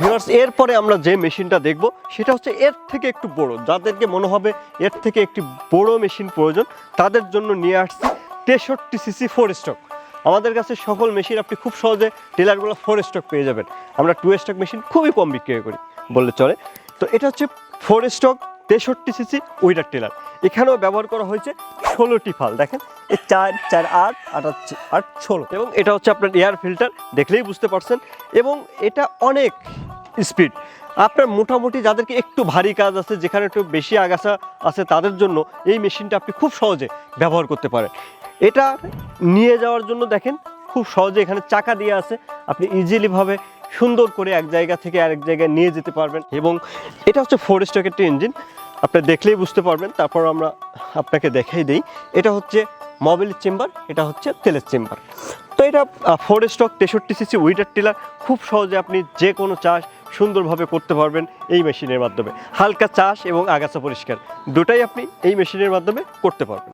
Viewers এরপরে আমরা যে মেশিনটা দেখব, সেটা হচ্ছে এর থেকে একটু বড়। যাদেরকে মনে হবে এর থেকে একটি বড় মেশিন প্রয়োজন, তাদের জন্য নিয়ে আসছি তেষট্টি সিসি ফোর স্টক আমাদের কাছে সকল মেশিন আপনি খুব সহজে টেলারগুলো ফোর স্টক পেয়ে যাবেন। আমরা টু স্টক মেশিন খুবই কম বিক্রি করি, বললে চলে। তো এটা হচ্ছে ফোর স্টক তেষট্টি সিসি উইডার টেলার এখানেও ব্যবহার করা হয়েছে ষোলোটি ফাল, দেখেন? এই চার চার আট আট আট ষোলো। এবং এটা হচ্ছে আপনার এয়ার ফিল্টার দেখলেই বুঝতে পারছেন। এবং এটা অনেক স্পিড। আপনার মোটামুটি যাদেরকে একটু ভারী কাজ আছে, যেখানে একটু বেশি আগাছা আছে, তাদের জন্য এই মেশিনটা আপনি খুব সহজে ব্যবহার করতে পারেন। এটা নিয়ে যাওয়ার জন্য দেখেন, খুব সহজে এখানে চাকা দিয়ে আছে। আপনি ইজিলিভাবে সুন্দর করে এক জায়গা থেকে আরেক জায়গায় নিয়ে যেতে পারবেন এবং এটা হচ্ছে ফোর স্টক একটি ইঞ্জিন আপনি দেখলেই বুঝতে পারবেন, তারপর আমরা আপনাকে দেখাই দিই। এটা হচ্ছে মোবিলের চেম্বার এটা হচ্ছে তেলের চেম্বার তো এটা ফোর স্টক তেষট্টি সিসি উইটার টিলার খুব সহজে আপনি যে কোনো চাষ সুন্দরভাবে করতে পারবেন এই মেশিনের মাধ্যমে। হালকা চাষ এবং আগাছা পরিষ্কার, দুটাই আপনি এই মেশিনের মাধ্যমে করতে পারবেন।